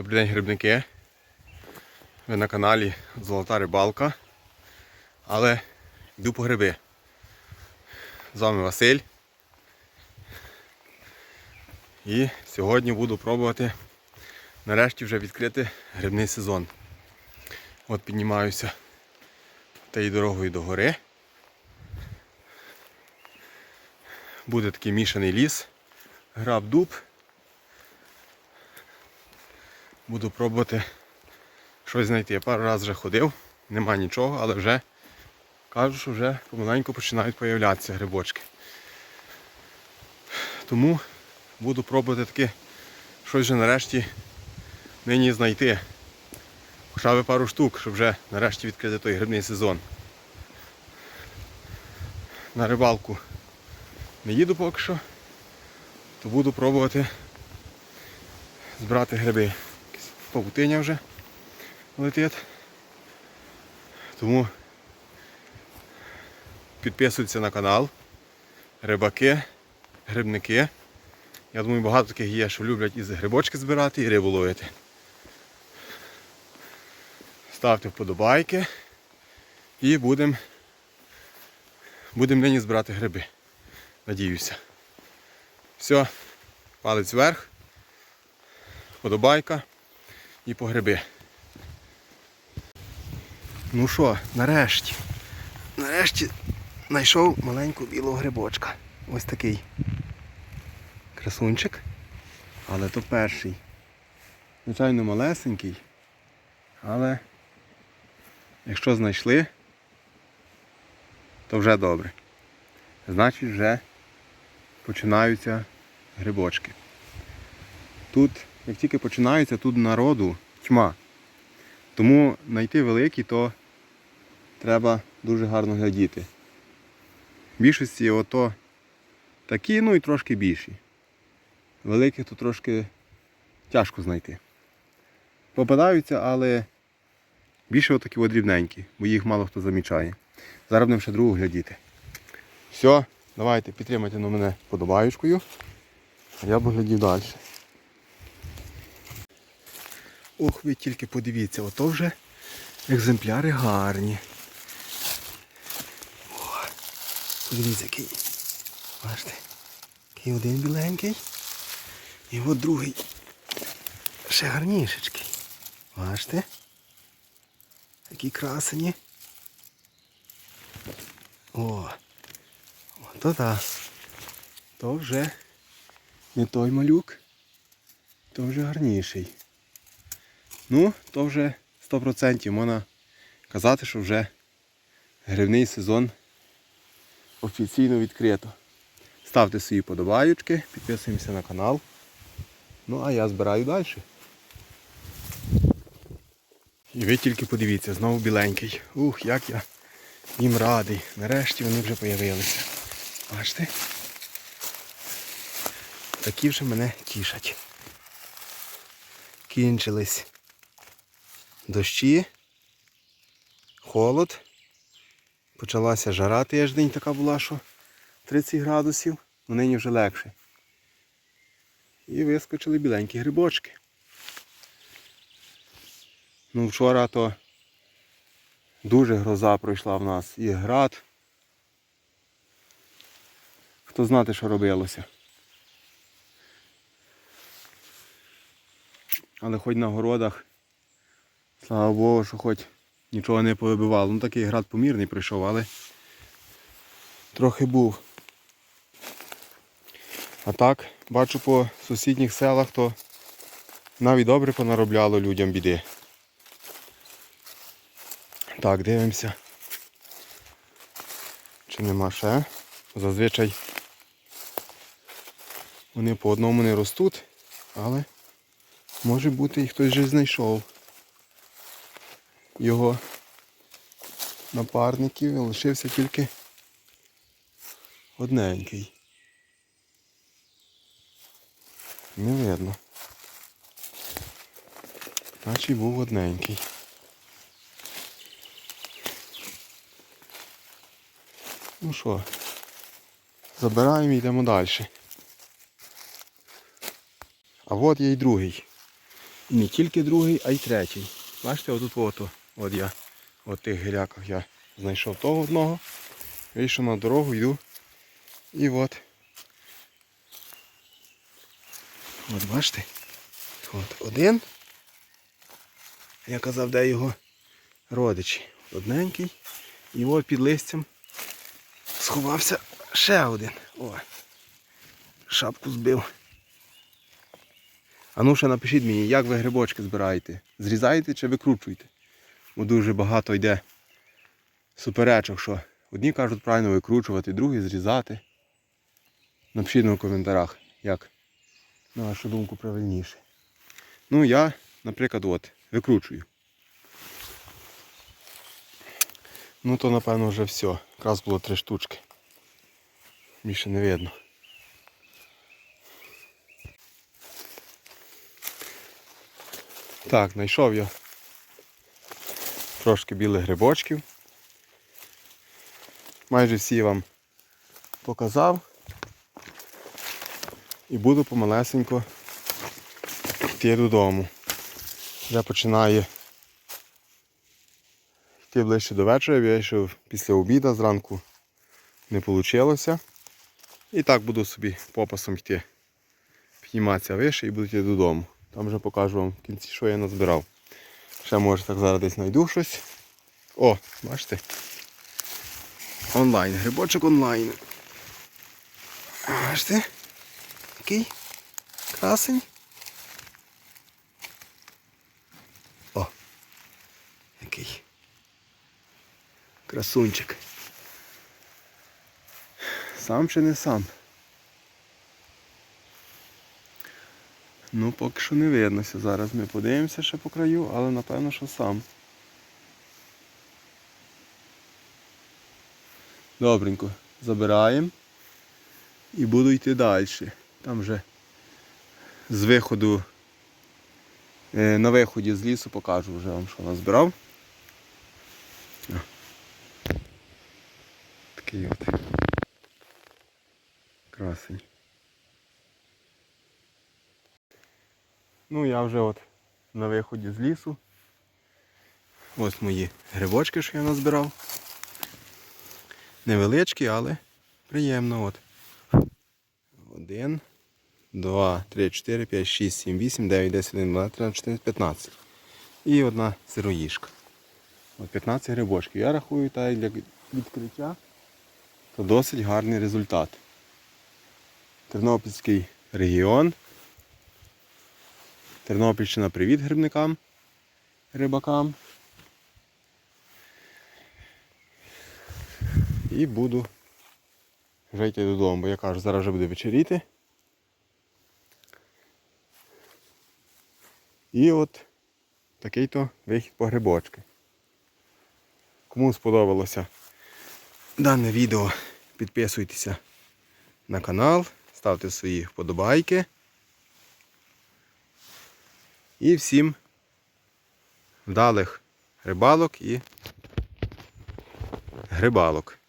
Добрий день, грибники. Ви на каналі Золота Рибалка. Але йду по гриби. З вами Василь. І сьогодні буду пробувати нарешті вже відкрити грибний сезон. От піднімаюся тією дорогою до гори. Буде такий мішаний ліс, граб дуб. Буду пробувати щось знайти. Я пару разів вже ходив, нема нічого, але вже кажу, що вже помаленьку починають появлятися грибочки. Тому буду пробувати таки щось вже нарешті нині знайти. Хоча б пару штук, щоб вже нарешті відкрити той грибний сезон. На рибалку не їду поки що, то буду пробувати збирати гриби. Павутиня вже летить. Тому підписуйтесь на канал. Рибаки, грибники. Я думаю, багато таких є, що люблять і грибочки збирати, і рибу ловити. Ставте вподобайки і будемо будем нині збирати гриби. Надіюся. Все, палець вверх, вподобайка і по гриби. Ну що, нарешті. Нарешті знайшов маленького білого грибочка. Ось такий красунчик. Але то перший. Звичайно, малесенький. Але якщо знайшли, то вже добре. Значить вже починаються грибочки. Тут, як тільки починаються, тут народу тьма. Тому знайти великі, то треба дуже гарно глядіти. В більшості ото такі, ну і трошки більші. Великих то трошки тяжко знайти. Попадаються, але більше отакі от дрібненькі, бо їх мало хто замічає. Зараз будемо ще другу глядіти. Все, давайте підтримайте на мене подобаючкою. Я буду глядів далі. Ох, ви тільки подивіться, ото вже екземпляри гарні. О, подивіться, який. Бачите, який один біленький. І от другий ще гарнішечкий. Бачите? Такі красені. О, то так. То вже не той малюк, то вже гарніший. Ну, то вже 100% можна казати, що вже гривний сезон офіційно відкрито. Ставте свої подобаючки, підписуємося на канал. Ну а я збираю далі. І ви тільки подивіться, знову біленький. Ух, як я їм радий. Нарешті вони вже з'явилися. Бачите? Такі вже мене тішать. Кінчились дощі, холод. Почалася жара тиждень така була, що 30 градусів, але нині вже легше. І вискочили біленькі грибочки. Ну вчора то дуже гроза пройшла в нас і град. Хто знати, що робилося. Але хоч на городах, слава Богу, що хоч нічого не повибивало. Ну такий град помірний прийшов, але трохи був. А так, бачу по сусідніх селах, то навіть добре понаробляло людям біди. Так, дивимося. Чи нема ще? Зазвичай вони по одному не ростуть, але може бути і хтось вже знайшов його напарників і лишився тільки одненький. Не видно. Наче був одненький. Ну що, забираємо і йдемо далі. А от є й другий. І не тільки другий, а й третій. Бачите, отут от, от я, от тих гіляках я знайшов того одного. Вийшов на дорогу, йду. І от. От бачите? От один. Я казав, де його родичі. Одненький. І от під листям сховався ще один. О. Шапку збив. А ну ще напишіть мені, як ви грибочки збираєте? Зрізаєте чи викручуєте? Бо дуже багато йде суперечок, що одні кажуть правильно викручувати, другі зрізати. Напишіть в коментарях, як на вашу думку правильніше. Ну я, наприклад, от, викручую. Ну то напевно вже все. Якраз було три штучки. Більше не видно. Так, знайшов я трошки білих грибочків. Майже всі вам показав. І буду помалесенько йти додому. Вже починає йти ближче до вечора, я вийшов після обіду зранку не вийшло. І так буду собі попасом йти. Підніматися вище і буду йти додому. Там вже покажу вам в кінці, що я назбирав. Ще може так зараз десь знайду щось. О, бачите? Онлайн, грибочок онлайн. Бачите? Який? Красень. О! Який. Красунчик. Сам чи не сам? Ну, поки що не виднося. Зараз ми подивимося ще по краю, але напевно, що сам. Добренько. Забираємо і буду йти далі. Там вже з виходу, е, на виході з лісу покажу вже вам, що назбирав. Такий от красень. Ну я вже от на виході з лісу. Ось мої грибочки, що я назбирав. Невеличкі, але приємно. От. Один, два, три, чотири, п'ять, шість, сім, вісім, дев'ять, десять, один, два, три, чотири, п'ятнадцять. І одна сироїшка. От 15 грибочків. Я рахую, та для відкриття то досить гарний результат. Тернопільський регіон. Тернопільщина привіт грибникам, рибакам. І буду вже йти додому, бо я кажу, зараз вже буде вечеріти. І от такий то вихід по грибочки. Кому сподобалося дане відео, підписуйтеся на канал, ставте свої вподобайки. І всім вдалих рибалок і грибалок.